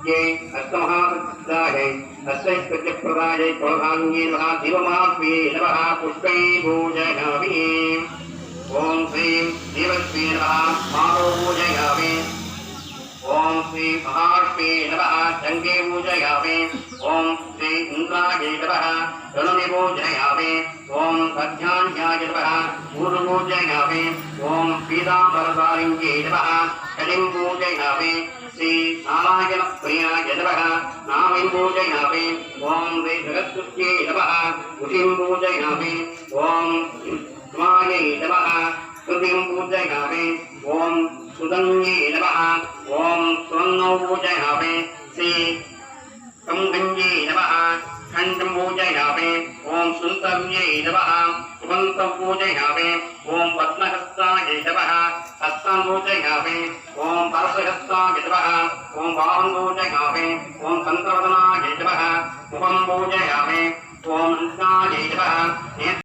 हस्तमहासुद्धायै हस्तैश्वर्यप्रदायै प्रधान्ये नमः दिवमाप्ये नमः, पुष्पै पूजयामि। ॐ श्रीं नमः पूजयामि। ॐ श्री नमः पूजयामि। ॐ श्री इन्द्राय नमः पूजयामि। ॐ अध्यान्याय नमः पूर्वपूजयामि ॐ पीताम्बरसारिङ्गे नमः। कलिं पूजयामि। श्री नारायणप्रियाय नमः। नामिं पूजयामि। ॐ श्री जगत्सुत्यै नमः। कुटिं पूजयामि। ॐ स्वायै नमः। कृतिं पूजयामि। ॐ सुदङ्गे नमः। ॐ स्वङ्गौ पूजयामि। श्री कङ्गञ्जे नमः खण्डं पूजयामि ॐ सुन्तर्ये नमः। सुबन्तं पूजयामि ॐ पद्महस्ताय नमः। हस्तं पूजयामि ॐ परसहस्ताय नमः। ॐ भावं पूजयामि ॐ तन्त्रवदनाय नमः। मुखं पूजयामि ॐ अन्नाय नमः।